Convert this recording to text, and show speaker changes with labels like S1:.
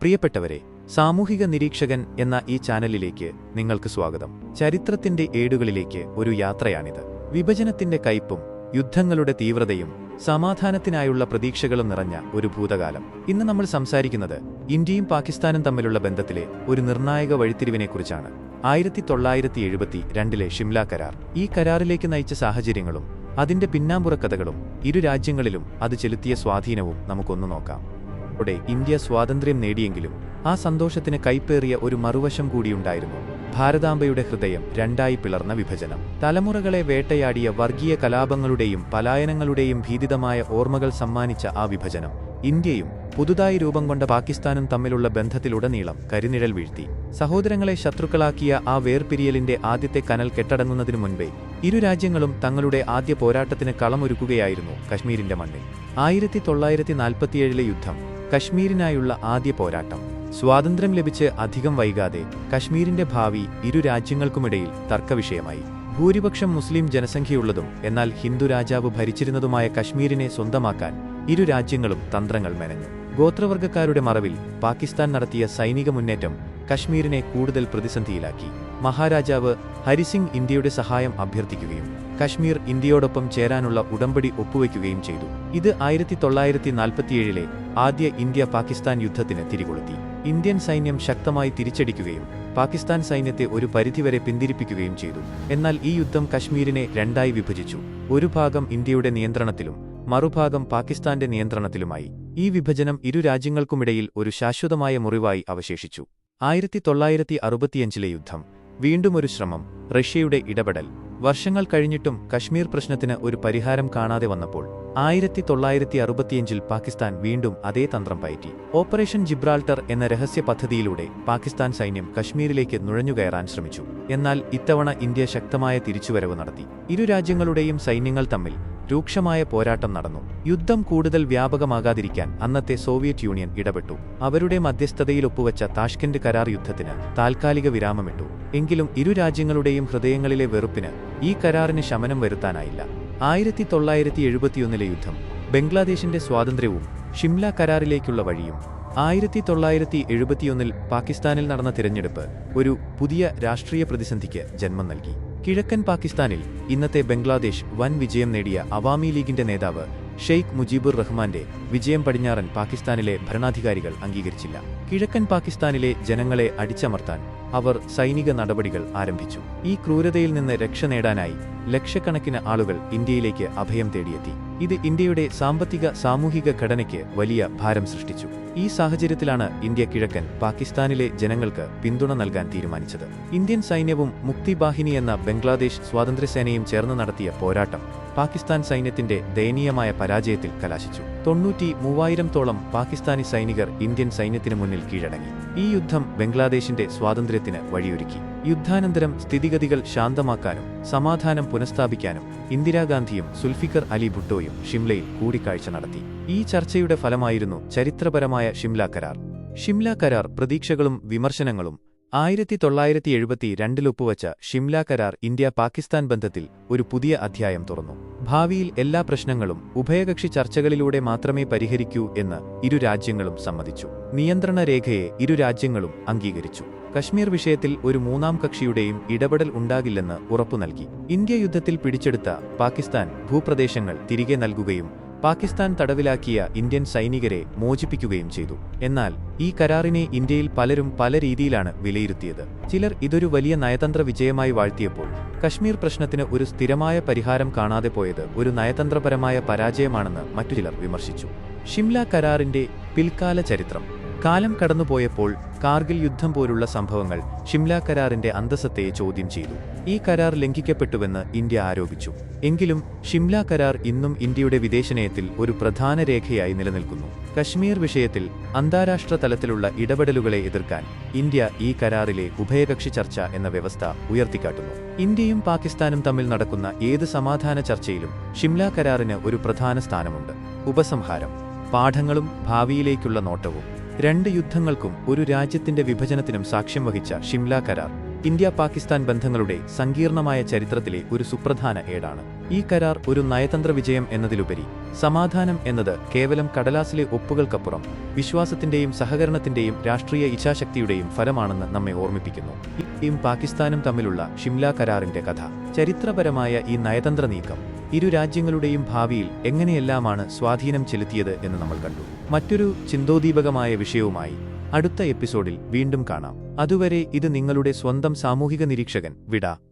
S1: പ്രിയപ്പെട്ടവരെ സാമൂഹിക നിരീക്ഷകൻ എന്ന ഈ ചാനലിലേക്ക് നിങ്ങൾക്ക് സ്വാഗതം. ചരിത്രത്തിന്റെ ഏടുകളിലേക്ക് ഒരു യാത്രയാണിത്. വിഭജനത്തിന്റെ കയ്പും യുദ്ധങ്ങളുടെ തീവ്രതയും സമാധാനത്തിനായുള്ള പ്രതീക്ഷകളും നിറഞ്ഞ ഒരു ഭൂതകാലം. ഇന്ന് നമ്മൾ സംസാരിക്കുന്നത് ഇന്ത്യയും പാകിസ്ഥാനും തമ്മിലുള്ള ബന്ധത്തിലെ ഒരു നിർണായക വഴിത്തിരിവിനെക്കുറിച്ചാണ്. ആയിരത്തി തൊള്ളായിരത്തി എഴുപത്തി രണ്ടിലെ ഷിംല കരാർ. ഈ കരാറിലേക്ക് നയിച്ച സാഹചര്യങ്ങളും അതിന്റെ പിന്നാമ്പുറ കഥകളും ഇരു രാജ്യങ്ങളിലും അത് ചെലുത്തിയ സ്വാധീനവും നമുക്കൊന്നു നോക്കാം. ോടെ ഇന്ത്യ സ്വാതന്ത്ര്യം നേടിയെങ്കിലും ആ സന്തോഷത്തിന് കൈപ്പേറിയ ഒരു മറുവശം കൂടിയുണ്ടായിരുന്നു. ഭാരതാംബയുടെ ഹൃദയം രണ്ടായി പിളർന്ന വിഭജനം. തലമുറകളെ വേട്ടയാടിയ വർഗീയ കലാപങ്ങളുടെയും പലായനങ്ങളുടെയും ഭീതിതമായ ഓർമ്മകൾ സമ്മാനിച്ച ആ വിഭജനം. ഇന്ത്യയും പുതുതായി രൂപം കൊണ്ട പാകിസ്ഥാനും തമ്മിലുള്ള ബന്ധത്തിലുടനീളം കരിനിഴൽ വീഴ്ത്തി. സഹോദരങ്ങളെ ശത്രുക്കളാക്കിയ ആ വേർപിരിയലിന്റെ ആദ്യത്തെ കനൽ കെട്ടടങ്ങുന്നതിനു മുൻപേ ഇരു രാജ്യങ്ങളും തങ്ങളുടെ ആദ്യ പോരാട്ടത്തിന് കളമൊരുക്കുകയായിരുന്നു കശ്മീരിന്റെ മണ്ണിൽ. ആയിരത്തി തൊള്ളായിരത്തി നാൽപ്പത്തിയേഴിലെ യുദ്ധം കശ്മീരിനായുള്ള ആദ്യ പോരാട്ടം. സ്വാതന്ത്ര്യം ലഭിച്ച് അധികം വൈകാതെ കശ്മീരിന്റെ ഭാവി ഇരു രാജ്യങ്ങൾക്കുമിടയിൽ തർക്കവിഷയമായി. ഭൂരിപക്ഷം മുസ്ലിം ജനസംഖ്യയുള്ളതും എന്നാൽ ഹിന്ദു രാജാവ് ഭരിച്ചിരുന്നതുമായ കശ്മീരിനെ സ്വന്തമാക്കാൻ ഇരു രാജ്യങ്ങളും തന്ത്രങ്ങൾ മെനഞ്ഞു. ഗോത്രവർഗക്കാരുടെ മറവിൽ പാകിസ്ഥാൻ നടത്തിയ സൈനിക മുന്നേറ്റം കശ്മീരിനെ കൂടുതൽ പ്രതിസന്ധിയിലാക്കി. മഹാരാജാവ് ഹരിസിംഗ് ഇന്ത്യയുടെ സഹായം അഭ്യർത്ഥിക്കുകയും കശ്മീർ ഇന്ത്യയോടൊപ്പം ചേരാനുള്ള ഉടമ്പടി ഒപ്പുവയ്ക്കുകയും ചെയ്തു. ഇത് ആയിരത്തി തൊള്ളായിരത്തി നാൽപ്പത്തിയേഴിലെ ആദ്യ ഇന്ത്യ പാകിസ്ഥാൻ യുദ്ധത്തിന് തിരികൊളുത്തി. ഇന്ത്യൻ സൈന്യം ശക്തമായി തിരിച്ചടിക്കുകയും പാകിസ്ഥാൻ സൈന്യത്തെ ഒരു പരിധിവരെ പിന്തിരിപ്പിക്കുകയും ചെയ്തു. എന്നാൽ ഈ യുദ്ധം കശ്മീരിനെ രണ്ടായി വിഭജിച്ചു. ഒരു ഭാഗം ഇന്ത്യയുടെ നിയന്ത്രണത്തിലും മറുഭാഗം പാകിസ്ഥാന്റെ നിയന്ത്രണത്തിലുമായി. ഈ വിഭജനം ഇരു രാജ്യങ്ങൾക്കുമിടയിൽ ഒരു ശാശ്വതമായ മുറിവായി അവശേഷിച്ചു. ആയിരത്തി തൊള്ളായിരത്തി അറുപത്തിയഞ്ചിലെ യുദ്ധം വീണ്ടും ഒരു ശ്രമം റഷ്യയുടെ ഇടപെടൽ വർഷങ്ങൾ കഴിഞ്ഞിട്ടും കശ്മീർ പ്രശ്നത്തിന് ഒരു പരിഹാരം കാണാതെ വന്നപ്പോൾ ആയിരത്തി തൊള്ളായിരത്തി അറുപത്തിയഞ്ചിൽ പാകിസ്ഥാൻ വീണ്ടും അതേ തന്ത്രം പയറ്റി. ഓപ്പറേഷൻ ജിബ്രാൾട്ടർ എന്ന രഹസ്യ പദ്ധതിയിലൂടെ പാകിസ്ഥാൻ സൈന്യം കശ്മീരിലേക്ക് നുഴഞ്ഞുകയറാൻ ശ്രമിച്ചു. എന്നാൽ ഇത്തവണ ഇന്ത്യ ശക്തമായ തിരിച്ചുവരവ് നടത്തി. ഇരു രാജ്യങ്ങളുടെയും സൈന്യങ്ങൾ തമ്മിൽ രൂക്ഷമായ പോരാട്ടം നടന്നു. യുദ്ധം കൂടുതൽ വ്യാപകമാകാതിരിക്കാൻ അന്നത്തെ സോവിയറ്റ് യൂണിയൻ ഇടപെട്ടു. അവരുടെ മധ്യസ്ഥതയിൽ ഒപ്പുവച്ച താഷ്കെന്റ് കരാർ യുദ്ധത്തിന് താൽക്കാലിക വിരാമമിട്ടു. എങ്കിലും ഇരു രാജ്യങ്ങളുടെയും ഹൃദയങ്ങളിലെ വെറുപ്പിന് ഈ കരാറിന് ശമനം വരുത്താനായില്ല. ആയിരത്തി തൊള്ളായിരത്തി എഴുപത്തിയൊന്നിലെ യുദ്ധം ബംഗ്ലാദേശിന്റെ സ്വാതന്ത്ര്യവും ഷിംല കരാറിലേക്കുള്ള വഴിയും ആയിരത്തി തൊള്ളായിരത്തി എഴുപത്തിയൊന്നിൽ പാകിസ്ഥാനിൽ നടന്ന തിരഞ്ഞെടുപ്പ് ഒരു പുതിയ രാഷ്ട്രീയ പ്രതിസന്ധിക്ക് ജന്മം നൽകി. കിഴക്കൻ പാകിസ്ഥാനിൽ ഇന്നത്തെ ബംഗ്ലാദേശ് വൻ വിജയം നേടിയ അവാമി ലീഗിന്റെ നേതാവ് ഷെയ്ഖ് മുജീബുർ റഹ്മാന്റെ വിജയം പടിഞ്ഞാറൻ പാകിസ്ഥാനിലെ ഭരണാധികാരികൾ അംഗീകരിച്ചില്ല. കിഴക്കൻ പാകിസ്ഥാനിലെ ജനങ്ങളെ അടിച്ചമർത്താൻ അവർ സൈനിക നടപടികൾ ആരംഭിച്ചു. ഈ ക്രൂരതയിൽ നിന്ന് രക്ഷ നേടാനായി ലക്ഷക്കണക്കിന് ആളുകൾ ഇന്ത്യയിലേക്ക് അഭയം തേടിയെത്തി. ഇത് ഇന്ത്യയുടെ സാമ്പത്തിക സാമൂഹിക ഘടനയ്ക്ക് വലിയ ഭാരം സൃഷ്ടിച്ചു. ഈ സാഹചര്യത്തിലാണ് ഇന്ത്യ കിഴക്കൻ പാകിസ്ഥാനിലെ ജനങ്ങൾക്ക് പിന്തുണ നൽകാൻ തീരുമാനിച്ചത്. ഇന്ത്യൻ സൈന്യവും മുക്തിബാഹിനി എന്ന ബംഗ്ലാദേശ് സ്വാതന്ത്ര്യസേനയും ചേർന്ന് നടത്തിയ പോരാട്ടം പാകിസ്ഥാൻ സൈന്യത്തിന്റെ ദയനീയമായ പരാജയത്തിൽ കലാശിച്ചു. തൊണ്ണൂറ്റി മൂവായിരത്തോളം പാകിസ്ഥാനി സൈനികർ ഇന്ത്യൻ സൈന്യത്തിനു മുന്നിൽ കീഴടങ്ങി. ഈ യുദ്ധം ബംഗ്ലാദേശിന്റെ സ്വാതന്ത്ര്യത്തിന് വഴിയൊരുക്കി. യുദ്ധാനന്തരം സ്ഥിതിഗതികൾ ശാന്തമാക്കാനും സമാധാനം പുനഃസ്ഥാപിക്കാനും ഇന്ദിരാഗാന്ധിയും സുൽഫിക്കർ അലി ഭുട്ടോയും ഷിംലയിൽ കൂടിക്കാഴ്ച നടത്തി. ഈ ചർച്ചയുടെ ഫലമായിരുന്നു ചരിത്രപരമായ ഷിംല കരാർ. ഷിംല കരാർ പ്രതീക്ഷകളും വിമർശനങ്ങളും ആയിരത്തി തൊള്ളായിരത്തി എഴുപത്തി രണ്ടിലൊപ്പുവച്ച ഷിംല കരാർ ഇന്ത്യ പാകിസ്ഥാൻ ബന്ധത്തിൽ ഒരു പുതിയ അധ്യായം തുറന്നു. ഭാവിയിൽ എല്ലാ പ്രശ്നങ്ങളും ഉഭയകക്ഷി ചർച്ചകളിലൂടെ മാത്രമേ പരിഹരിക്കൂ എന്ന് ഇരു രാജ്യങ്ങളും സമ്മതിച്ചു. നിയന്ത്രണ രേഖയെ ഇരു രാജ്യങ്ങളും അംഗീകരിച്ചു. കശ്മീർ വിഷയത്തിൽ ഒരു മൂന്നാം കക്ഷിയുടെയും ഇടപെടൽ ഉണ്ടാകില്ലെന്ന് ഉറപ്പു നൽകി ഇന്ത്യ യുദ്ധത്തിൽ പിടിച്ചെടുത്ത പാകിസ്ഥാൻ ഭൂപ്രദേശങ്ങൾ തിരികെ നൽകുകയും പാകിസ്ഥാൻ തടവിലാക്കിയ ഇന്ത്യൻ സൈനികരെ മോചിപ്പിക്കുകയും ചെയ്തു. എന്നാൽ ഈ കരാറിനെ ഇന്ത്യയിൽ പലരും പല രീതിയിലാണ് വിലയിരുത്തിയത്. ചിലർ ഇതൊരു വലിയ നയതന്ത്ര വിജയമായി വാഴ്ത്തിയപ്പോൾ കശ്മീർ പ്രശ്നത്തിന് ഒരു സ്ഥിരമായ പരിഹാരം കാണാതെ പോയത് ഒരു നയതന്ത്രപരമായ പരാജയമാണെന്ന് മറ്റു ചിലർ വിമർശിച്ചു. ഷിംല കരാറിന്റെ പിൽക്കാല ചരിത്രം. കാലം കടന്നുപോയപ്പോൾ കാർഗിൽ യുദ്ധം പോലുള്ള സംഭവങ്ങൾ ഷിംല കരാറിന്റെ അന്തസ്സത്തെ ചോദ്യം ചെയ്തു. ഈ കരാർ ലംഘിക്കപ്പെട്ടുവെന്ന് ഇന്ത്യ ആരോപിച്ചു. എങ്കിലും ഷിംല കരാർ ഇന്നും ഇന്ത്യയുടെ വിദേശനയത്തിൽ ഒരു പ്രധാന രേഖയായി നിലനിൽക്കുന്നു. കശ്മീർ വിഷയത്തിൽ അന്താരാഷ്ട്ര തലത്തിലുള്ള ഇടപെടലുകളെ എതിർക്കാൻ ഇന്ത്യ ഈ കരാറിലെ ഉഭയകക്ഷി ചർച്ച എന്ന വ്യവസ്ഥ ഉയർത്തിക്കാട്ടുന്നു. ഇന്ത്യയും പാകിസ്ഥാനും തമ്മിൽ നടക്കുന്ന ഏത് സമാധാന ചർച്ചയിലും ഷിംല കരാറിന് ഒരു പ്രധാന സ്ഥാനമുണ്ട്. ഉപസംഹാരം പാഠങ്ങളും ഭാവിയിലേക്കുള്ള നോട്ടവും രണ്ട് യുദ്ധങ്ങൾക്കും ഒരു രാജ്യത്തിന്റെ വിഭജനത്തിനും സാക്ഷ്യം വഹിച്ച ഷിംല കരാർ ഇന്ത്യ പാകിസ്ഥാൻ ബന്ധങ്ങളുടെ സങ്കീർണമായ ചരിത്രത്തിലെ ഒരു സുപ്രധാന ഏടാണ്. ഈ കരാർ ഒരു നയതന്ത്ര വിജയം എന്നതിലുപരി സമാധാനം എന്നത് കേവലം കടലാസിലെ ഒപ്പുകൾക്കപ്പുറം വിശ്വാസത്തിന്റെയും സഹകരണത്തിന്റെയും രാഷ്ട്രീയ ഇച്ഛാശക്തിയുടെയും ഫലമാണെന്ന് നമ്മെ ഓർമ്മിപ്പിക്കുന്നു. ഇന്ത്യയും പാകിസ്ഥാനും തമ്മിലുള്ള ഷിംല കരാറിന്റെ കഥ. ചരിത്രപരമായ ഈ നയതന്ത്ര നീക്കം ഇരു രാജ്യങ്ങളുടെയും ഭാവിയിൽ എങ്ങനെയെല്ലാമാണ് സ്വാധീനം ചെലുത്തിയത് എന്ന് നമ്മൾ കണ്ടു. മറ്റൊരു ചിന്തോദീപകമായ വിഷയവുമായി അടുത്ത എപ്പിസോഡിൽ വീണ്ടും കാണാം. അതുവരെ ഇത് നിങ്ങളുടെ സ്വന്തം സാമൂഹിക നിരീക്ഷകൻ വിട.